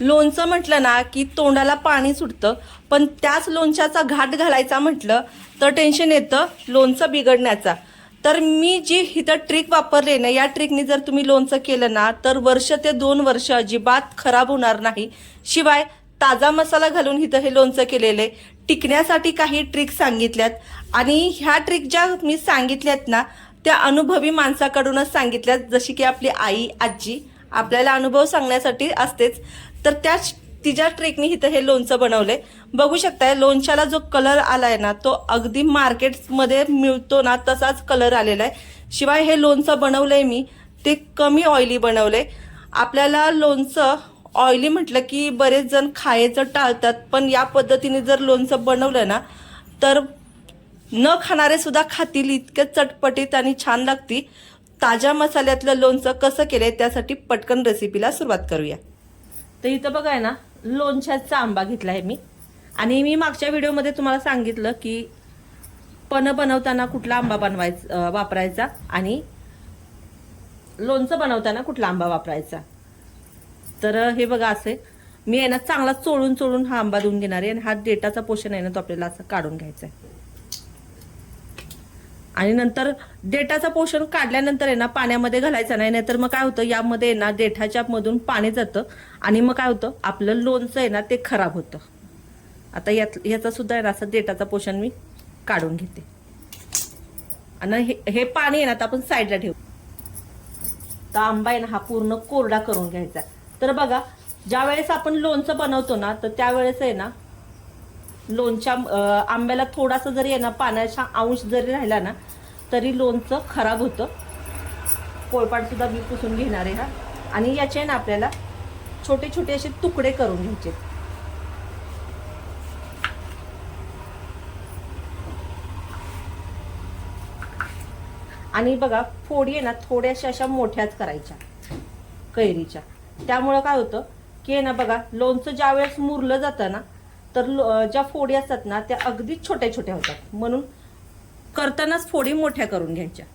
लोणचं म्हटलं ना की तोंडाला पाणी सुटतं पण त्याच लोणच्याचा घाट घालायचा म्हटलं तर टेन्शन येतं लोणचं बिघडण्याचा. तर मी जी इथं ट्रिक वापरली ना या ट्रिकने जर तुम्ही लोणचं केलं ना तर वर्ष ते दोन वर्ष अजिबात खराब होणार नाही. शिवाय ताजा मसाला घालून इथं हे लोणचं केलेले टिकण्यासाठी काही ट्रिक सांगितल्यात. आणि ह्या ट्रिक ज्या मी सांगितल्यात ना त्या अनुभवी माणसाकडूनच सांगितल्यात. जशी की आपली आई आजी आपल्याला अनुभव सांगण्यासाठी असतेच. तर त्याच तिच्या ट्रेकनी इथं हे लोणचं बनवलंय. बघू शकताय लोणच्याला जो कलर आलाय ना तो अगदी मार्केटमध्ये मिळतो ना तसाच कलर आलेला आहे. शिवाय हे लोणचं बनवलंय मी ते कमी ऑइली बनवलंय. आपल्याला लोणचं ऑइली म्हटलं की बरेच जण खायचं टाळतात पण या पद्धतीने जर लोणचं बनवलं ना तर न खाणारे सुद्धा खातील इतके चटपटीत आणि छान लागती ताज्या मसाल्यातलं लोणचं कसं केलंय त्यासाठी पटकन रेसिपीला सुरुवात करूया. तर इथं बघाय ना लोणच्याचा आंबा घेतला आहे मी. आणि मी मागच्या व्हिडिओमध्ये तुम्हाला सांगितलं की पण बनवताना कुठला आंबा बनवायचा वापरायचा आणि लोणचं बनवताना कुठला आंबा वापरायचा. तर हे बघा असे मी आहे ना चांगला चोळून चोळून हा आंबा देऊन घेणार आहे आणि हा डेटाचा पोषण आहे ना तो आपल्याला असं काढून घ्यायचा आहे आणि नंतर देठाचं पोषण काढल्यानंतर आहे ना पाण्यामध्ये घालायचं नाही नाहीतर मग काय होतं यामध्ये आहे ना डेठाच्या मधून पाणी जातं आणि मग काय होतं आपलं लोणचं आहे ना ते खराब होतं. आता यात ह्याचा सुद्धा आहे ना असं देठाचं पोषण मी काढून घेते. आणि हे हे पाणी आहे ना आता आपण साईडला ठेवू. तर आंबा आहे ना हा पूर्ण कोरडा करून घ्यायचा तर बघा ज्या वेळेस आपण लोणचं बनवतो ना तर त्यावेळेस आहे ना लोणच्या आंब्याला थोडासा जरी आहे ना पाण्याचा अंश जरी राहिला ना तरी लोणचं खराब होतं. पोळपाट सुद्धा मी पुसून घेणार आहे हा. आणि याचे ना आपल्याला छोटे छोटे असे तुकडे करून घ्यायचे. आणि बघा फोडी आहे ना थोड्याशा अशा मोठ्याच करायच्या कैरीच्या. त्यामुळं काय होतं की आहे ना बघा लोणचं ज्या वेळेस मुरलं जातं ना तर लो- ज्या फोडी असतात ना त्या अगदीच छोट्या छोट्या होतात. म्हणून करतानाच फोडी मोठ्या करून घ्यायच्या.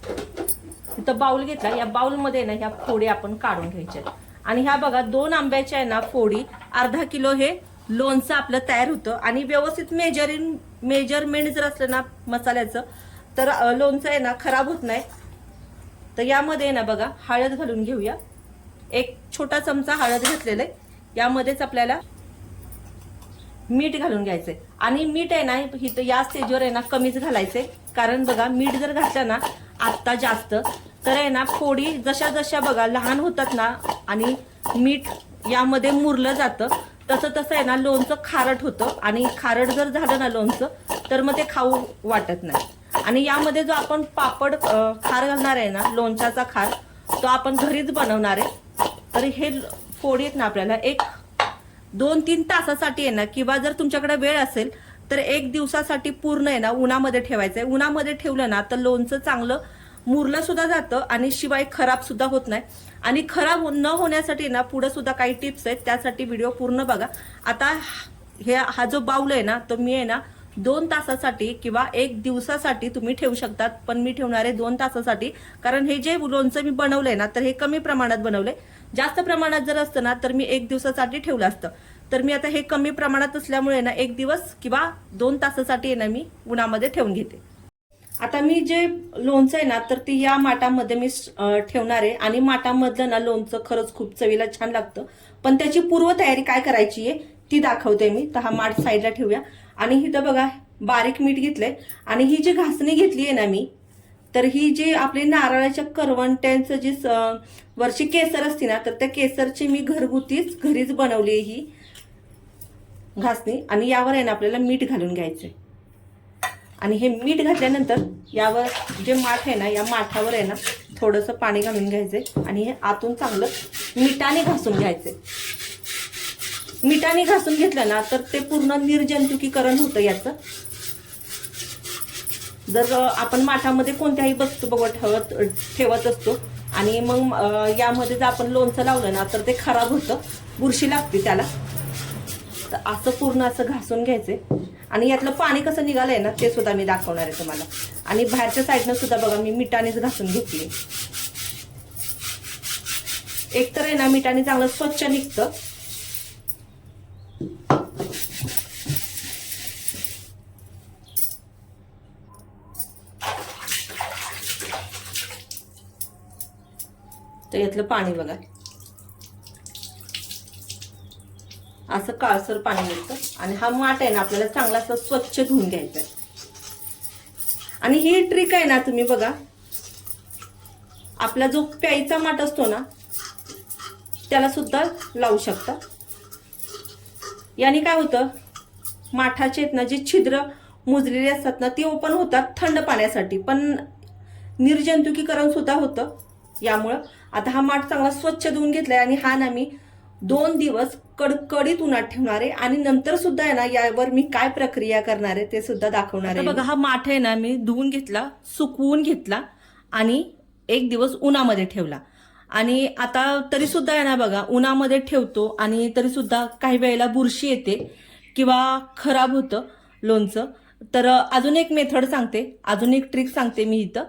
इथं बाउल घेतला या बाउलमध्ये ना ह्या फोडी आपण काढून घ्यायच्या. आणि ह्या बघा दोन आंब्याच्या आहे ना फोडी अर्धा किलो हे लोणचं आपलं तयार होतं. आणि व्यवस्थित मेजरिंग मेजरमेंट जर असलं ना मसाल्याचं तर लोणचं आहे ना खराब होत नाही. तर यामध्ये आहे ना बघा हळद घालून घेऊया. एक छोटा चमचा हळद घेतलेला आहे. यामध्येच आपल्याला मीठ घालून घ्यायचंय आणि मीठ आहे ना इथं या स्टेजवर आहे ना कमीच घालायचंय कारण बघा मीठ जर घातलं ना आत्ता जास्त तर आहे ना फोडी जशा जशा बघा लहान होतात ना आणि मीठ यामध्ये मुरलं जातं तसं तसं आहे ना लोणचं खारट होतं. आणि खारट जर झालं ना लोणचं तर मग ते खाऊ वाटत नाही. आणि यामध्ये जो आपण पापड खार घालणार आहे ना लोणच्याचा खार तो आपण घरीच बनवणार आहे. तर हे फोडी आहेत ना आपल्याला एक दोन तीन तासासाठी आहे ना किंवा जर तुमच्याकडे वेळ असेल तर एक दिवसासाठी पूर्ण आहे ना उन्हामध्ये ठेवायचं आहे उन्हामध्ये ठेवलं ना तर लोणचं चांगलं मुरलं सुद्धा जातं आणि शिवाय खराब सुद्धा होत नाही. आणि खराब हो-, न होण्यासाठी ना पुढे सुद्धा काही टिप्स आहेत त्यासाठी व्हिडिओ पूर्ण बघा. आता हे हा जो बाऊल आहे ना तो मी आहे ना दोन तासासाठी किंवा एक दिवसासाठी तुम्ही ठेवू शकतात पण मी ठेवणार आहे दोन तासासाठी. कारण हे जे लोणचं मी बनवलंय ना तर हे कमी प्रमाणात बनवलंय. जास्त प्रमाणात जर असतं ना तर मी एक दिवसासाठी ठेवलं असतं. तर मी आता हे कमी प्रमाणात असल्यामुळे ना एक दिवस किंवा दोन तासासाठी आहे ना मी उन्हामध्ये ठेवून घेते. आता मी जे लोणचं आहे ना तर ती या माटामध्ये मी ठेवणार आहे. आणि माटामधलं ना लोणचं खरंच खूप चवीला छान लागतं. पण त्याची पूर्वतयारी काय करायची आहे ती दाखवते मी. तर हा माठ साईडला ठेवूया. आणि हिथं बघा बारीक मीठ घेतलंय. आणि ही जी घासणी घेतली आहे ना मी तर ही जी आपली नारळाच्या करवंट्यांचं जी वरची केसर असते ना तर त्या केसरची मी घरगुतीच घरीच बनवली ही घासणी. आणि यावर आहे ना आपल्याला मीठ घालून घ्यायचंय. आणि हे मीठ घातल्यानंतर यावर जे माठ आहे ना या माठावर आहे ना थोडंसं पाणी घालून घ्यायचंय. आणि हे आतून चांगलं मिठाने घासून घ्यायचे मिठाने घासून घेतलं ना तर ते पूर्ण निर्जंतुकीकरण होतं याचं. जर आपण माठामध्ये कोणत्याही वस्तू बघत ठेवत ठेवत असतो आणि मग यामध्ये जर आपण लोणचं लावलं ना तर ते खराब होतं. बुरशी लागते त्याला. तर असं पूर्ण असं घासून घ्यायचं. आणि यातलं पाणी कसं निघालंय ना ते सुद्धा मी दाखवणार आहे तुम्हाला. आणि बाहेरच्या साईडनं सुद्धा बघा मी मिठानेच घासून घेतली. एक तर आहे ना मिठाने चांगलं स्वच्छ निघतं. तर यातलं पाणी बघा. असं काळसर पाणी मिळतं. आणि हा माठ आहे ना आपल्याला चांगला असं स्वच्छ धुवून घ्यायचा आहे. आणि ही ट्रिक आहे ना तुम्ही बघा. आपला जो प्यायचा माठ असतो ना त्याला सुद्धा लावू शकता. याने काय होतं? माठाचे आहेत ना जे छिद्र मुजलेले असतात ना ते ओपन होतात थंड पाण्यासाठी. पण निर्जंतुकीकरण सुद्धा होतं यामुळं. आता हा माठ चांगला स्वच्छ धुवून घेतलाय आणि हा ना मी दोन दिवस कडकडीत उन्हात ठेवणार आहे आणि नंतर सुद्धा आहे ना यावर मी काय प्रक्रिया करणार आहे ते सुद्धा दाखवणार आहे. बघा हा माठ आहे ना मी धुवून घेतला सुकवून घेतला आणि एक दिवस उन्हामध्ये ठेवला. आणि आता तरी सुद्धा आहे ना बघा उन्हामध्ये ठेवतो आणि तरी सुद्धा काही वेळेला बुरशी येते किंवा खराब होतं लोणचं. तर अजून एक मेथड सांगते अजून एक ट्रिक सांगते मी इथं.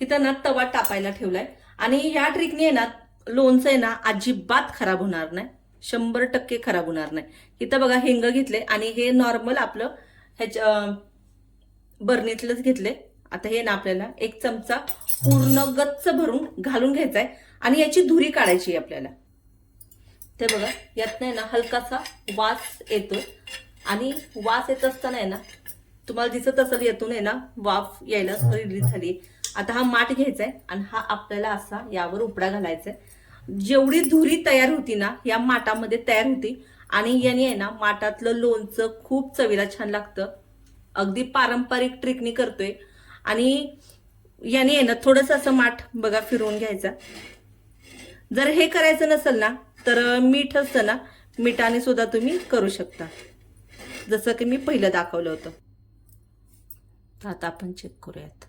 इथं ना तवा टाकायला ठेवलाय. आणि ह्या ट्रिकने ना लोणचं आहे ना अजिबात खराब होणार नाही. शंभर टक्के खराब होणार नाही. इथं बघा हिंग घेतले आणि हे नॉर्मल आपलं ह्याच्या अं, बरणीतलंच घेतले. आता हे ना आपल्याला एक चमचा पूर्ण गच्च भरून घालून घ्यायचा आहे आणि याची धुरी काढायची आपल्याला. ते बघा यात नाही ना हलकासा वास येतो. आणि वास येत असताना आहे ना तुम्हाला दिसत असेल यातून आहे ना वाफ यायला रिलीज झाली. आता हा माठ घ्यायचा आहे आणि हा आपल्याला असा यावर उपडा घालायचा आहे जेवढी धुरी तयार होती ना या माठामध्ये तयार होती. आणि याने आहे ना माठातलं लोणचं खूप चवीला छान लागतं. अगदी पारंपरिक ट्रिकनी करतोय. आणि याने आहे ना थोडस असं माठ बघा फिरवून घ्यायचा. जर हे करायचं नसेल ना तर मीठ असतं ना मिठाने सुद्धा तुम्ही करू शकता. जसं की मी पहिलं दाखवलं होतं. आता आपण चेक करूयात.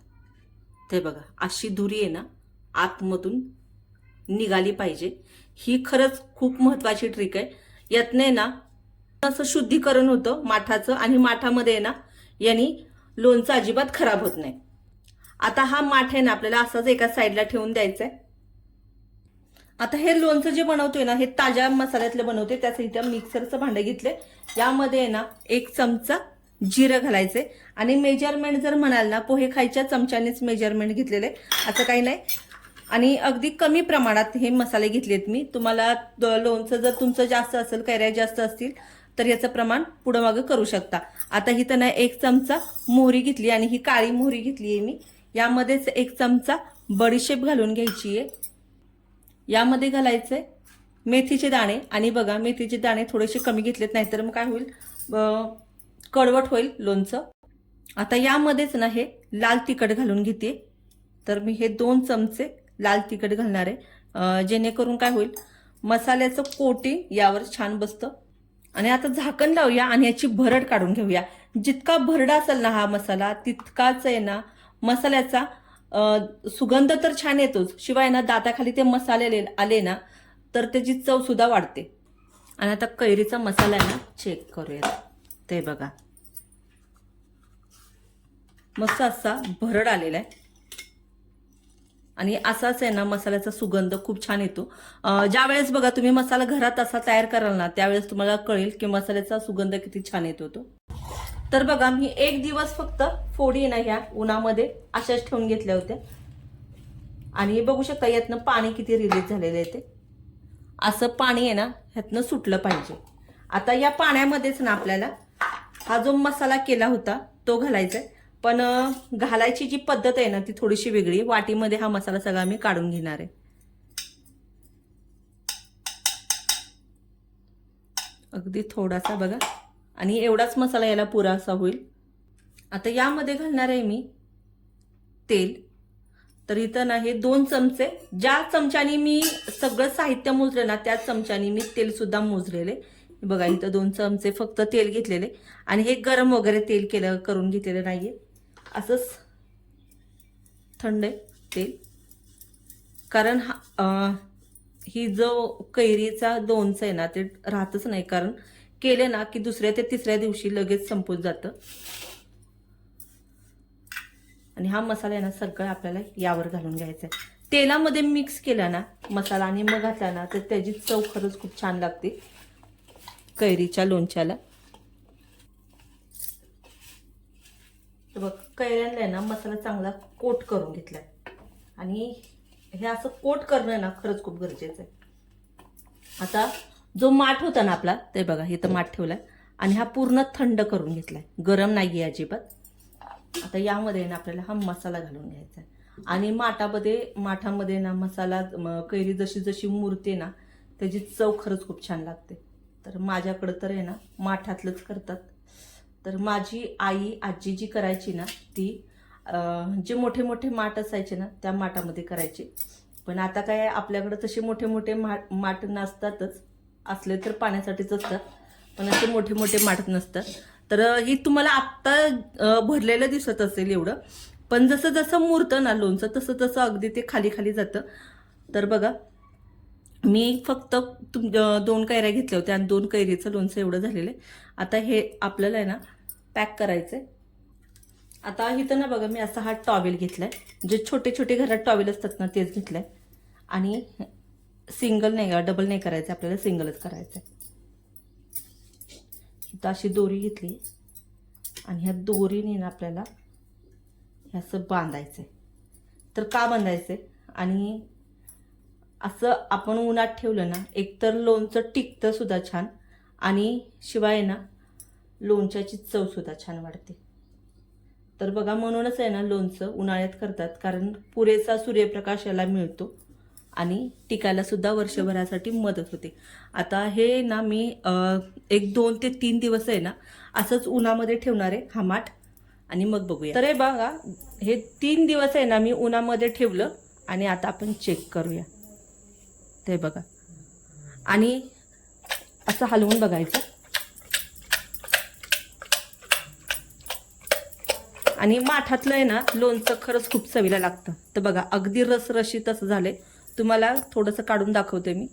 ते बघा अशी धुरी आहे ना आतमधून निघाली पाहिजे. ही खरंच खूप महत्वाची ट्रिक आहे. यातने ना असं शुद्धीकरण होतं माठाचं आणि माठामध्ये आहे ना यांनी लोणचं अजिबात खराब होत नाही. आता हा माठ आहे ना आपल्याला असाच एका साईडला ठेवून द्यायचा आहे आता हे लोणचं जे बनवतोय ना हे ताज्या मसाल्यातलं बनवते त्याचं इथं मिक्सरचं भांडं घेतलंय. यामध्ये आहे ना एक चमचा जिरं घालायचे. आणि मेजरमेंट जर म्हणाल ना पोहे खायच्या चमच्यानेच मेजरमेंट घेतलेले. असं काही नाही. आणि अगदी कमी प्रमाणात हे मसाले घेतलेत मी. तुम्हाला द- लोणचं जर तुमचं जास्त असेल कैऱ्या जास्त असतील तर याचं प्रमाण पुढं मागं करू शकता. आता ही तर एक चमचा मोहरी घेतली आणि ही काळी मोहरी घेतली आहे मी. यामध्येच एक चमचा बडीशेप घालून घ्यायची आहे. यामध्ये घालायचे मेथीचे दाणे. आणि बघा मेथीचे दाणे थोडेसे कमी घेतलेत नाहीतर मग काय होईल? कडवट होईल लोणचं. आता यामध्येच ना हे लाल तिखट घालून घेते. तर मी हे दोन चमचे लाल तिखट घालणार आहे. जेणेकरून काय होईल मसाल्याचं कोटिंग यावर छान बसतं. आणि आता झाकण लावूया आणि याची भरड काढून घेऊया. जितका भरडा असेल ना हा मसाला तितकाच आहे ना मसाल्याचा सुगंध तर छान येतोच. शिवाय ना दाताखाली ते मसाले आले- आले ना तर त्याची चवसुद्धा वाढते. आणि आता कैरीचा मसाला आहे ना चेक करूया ते बघा. मस्त असा भरड आलेला आहे. आणि असाच आहे ना मसाल्याचा सुगंध खूप छान येतो. ज्या वेळेस बघा तुम्ही मसाला घरात असा तयार कराल ना त्यावेळेस तुम्हाला कळेल की मसाल्याचा सुगंध किती छान येतो तो तर बघा मी एक दिवस फक्त फोडी ना ह्या उन्हामध्ये अशाच ठेवून घेतल्या होत्या. आणि बघू शकता यातनं पाणी किती रिलीज झालेलं आहे ते. असं पाणी आहे ना ह्यातनं सुटलं पाहिजे. आता या पाण्यामध्येच ना आपल्याला हा जो मसाला केला होता तो घालायचा आहे. पण घालायची जी पद्धत आहे ना ती थोडीशी वेगळी. वाटीमध्ये हा मसाला सगळा मी काढून घेणार आहे. अगदी थोडासा बघा. आणि एवढाच मसाला याला पुरासा होईल. आता यामध्ये घालणार आहे मी तेल. तर इथं ना हे दोन चमचे ज्या चमच्यानी मी सगळं साहित्य मोजलं ना त्याच चमच्यानी मी तेलसुद्धा मोजलेले. बघा इथं दोन चमचे फक्त तेल घेतलेले. आणि हे गरम वगैरे तेल केलं करून घेतलेलं नाहीये. असंच थंड आहे तेल. कारण हा ही जो कैरीचा दोनचं आहे ना ते राहतच नाही. कारण केले ना की दुसऱ्या ते तिसऱ्या दिवशी लगेच संपून जातं. आणि हा मसाला आहे ना सगळं आपल्याला यावर घालून घ्यायचा आहे. तेलामध्ये मिक्स केला ना मसाला आणि मग घातला ना तर त्याची चव खरंच खूप छान लागते. कैरीच्या लोणच्याला तर बघ कैऱ्यांना आहे ना मसाला चांगला कोट करून घेतला आणि हे असं कोट करणं ना खरंच खूप गरजेचं आहे. आता जो माठ होता ना आपला ते बघा हे तर माठ ठेवलाय. आणि हा पूर्ण थंड करून घेतला आहे गरम नाही आहे अजिबात. आता यामध्ये ना आपल्याला हा मसाला घालून घ्यायचा आहे. आणि माठामध्ये माठामध्ये ना मसाला कैरी जशी जशी मुरते ना त्याची चव खरंच खूप छान लागते. तर माझ्याकडं तर आहे ना माठातलंच करतात. तर माझी आई आजी जी करायची ना ती जे मोठे मोठे माठ असायचे ना त्या माठामध्ये करायची. पण आता काय आपल्याकडं तसे मोठे मोठे माठ माठ नसतातच. असले तर पाण्यासाठीच असतात पण असे मोठे मोठे माठ नसतात. तर ही तुम्हाला आत्ता भरलेलं दिसत असेल एवढं. पण जसं जसं मुरतं ना लोणचं तसं तसं अगदी ते खाली खाली जातं. तर बघा मी फक्त तुम दोन कैऱ्या घेतल्या होत्या आणि दोन कैरीचं लोणचं एवढं झालेलं आहे. आता हे आपल्याला आहे ना पॅक करायचं आहे आता इथं ना बघा मी असा हा टॉवेल घेतलाय. जे छोटे छोटे घरात टॉवेल असतात ना तेच घेतलंय. आणि सिंगल नाही डबल नाही करायचं आपल्याला सिंगलच करायचं आहे इथं अशी दोरी घेतली. आणि ह्या दोरीने ना आपल्याला हे असं बांधायचं आहे तर का बांधायचं आहे आणि असं आपण उन्हात ठेवलं ना एकतर लोणचं टिकतं सुद्धा छान. आणि शिवाय ना लोणच्याची चवसुद्धा छान वाढते. तर बघा म्हणूनच आहे ना लोणचं उन्हाळ्यात करतात कारण पुरेसा सूर्यप्रकाश याला मिळतो आणि टिकायला सुद्धा वर्षभरासाठी मदत होते. आता हे ना मी एक दोन ते तीन दिवस आहे ना असंच उन्हामध्ये ठेवणार आहे हा माठ आणि मग बघूया. तर हे बघा हे तीन दिवस आहे ना मी उन्हामध्ये ठेवलं आणि आता आपण चेक करूया. ते बघा. आणि असं हलवून बघायचं. आणि माठातलं आहे ना लोणचं खरंच खूप चवीला लागतं. तर बघा अगदी रसरशीत असं झालंय. तुम्हाला थोडंसं काढून दाखवते मी.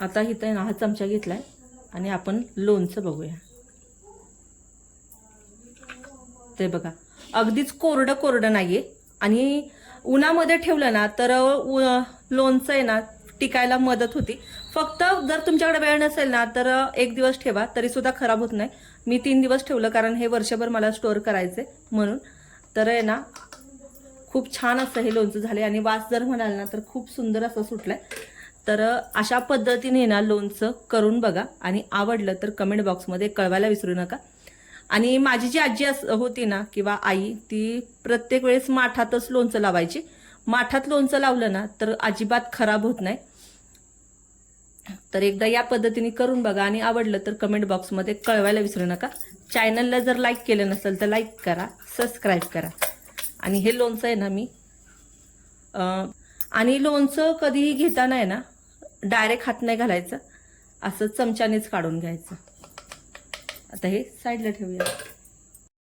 आता इथं आहे ना हा चमचा घेतलाय आणि आपण लोणचं बघूया. ते बघा अगदीच कोरडं कोरडं नाहीये. आणि उन्हामध्ये ठेवलं ना तर लोणचं आहे ना टिकायला मदत होती. फक्त जर तुमच्याकडे वेळ नसेल ना तर एक दिवस ठेवा तरी सुद्धा खराब होत नाही. मी तीन दिवस ठेवलं कारण हे वर्षभर मला स्टोअर करायचे म्हणून. तर आहे ना खूप छान असं हे लोणचं झाले आणि वास जर म्हणाल ना तर खूप सुंदर असं सुटलंय. तर अशा पद्धतीने ना लोणचं करून बघा. आणि आवडलं तर कमेंट बॉक्समध्ये कळवायला विसरू नका. आणि माझी जी आजी अस होती ना किंवा आई ती प्रत्येक वेळेस माठातच लोणचं लावायची. माठात लोणचं लावलं ना तर अजिबात खराब होत नाही. तर एकदा या पद्धतीने करून बघा आणि आवडलं तर कमेंट बॉक्समध्ये कळवायला विसरू नका. चॅनलला जर लाईक केलं नसेल तर लाईक करा सबस्क्राईब करा. आणि हे लोणचं आहे ना मी आणि लोणचं कधीही घेताना आहे ना डायरेक्ट हात नाही घालायचं. असं चमच्यानेच काढून घ्यायचं. आता हे साईडला ठेवूया.